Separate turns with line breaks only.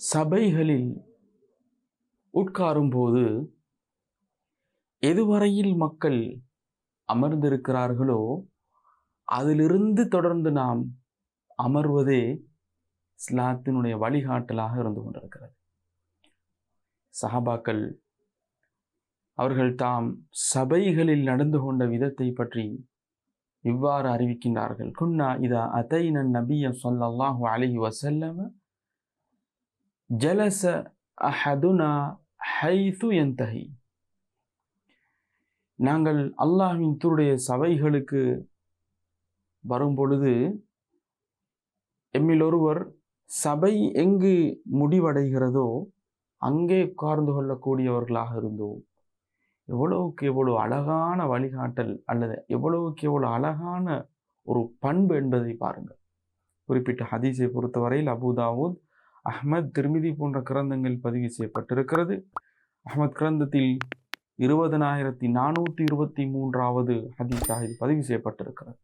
சபைகளில் உட்காரும்போது எதுவரையில் மக்கள் அமர்ந்திருக்கிறார்களோ அதிலிருந்து தொடர்ந்து நாம் அமர்வதே இஸ்லாத்தினுடைய வழிகாட்டலாக இருந்து கொண்டிருக்கிறது. சஹாபாக்கள் அவர்கள் தாம் சபைகளில் நடந்து கொண்ட விதத்தை பற்றி இவ்வாறு அறிவிக்கின்றார்கள். குன்னா இதா அதைன நபிய சொல்லல்லாஹு அலைஹி வசல்லம ஜலச அஹதுனா ஹைது எந்தஹி நாங்கள் அல்லாஹின் தூருடைய சபைகளுக்கு வரும் பொழுது எம்மில் ஒருவர் சபை எங்கு முடிவடைகிறதோ அங்கே உட்கார்ந்து கொள்ளக்கூடியவர்களாக இருந்தோம். எவ்வளவுக்கு எவ்வளவு அழகான வழிகாட்டல் அல்லது எவ்வளவுக்கு எவ்வளோ அழகான ஒரு பண்பு என்பதை பாருங்கள். குறிப்பிட்ட ஹதீஸை பொறுத்தவரையில் அபுதாவூத் அஹ்மத் திருமிதி போன்ற கிரந்தங்கள் பதிவு செய்யப்பட்டிருக்கிறது. அஹ்மத் கிரந்தத்தில் இருபதனாயிரத்தி நானூற்றி இருபத்தி மூன்றாவது ஹதீஸாக இது பதிவு செய்யப்பட்டிருக்கிறது.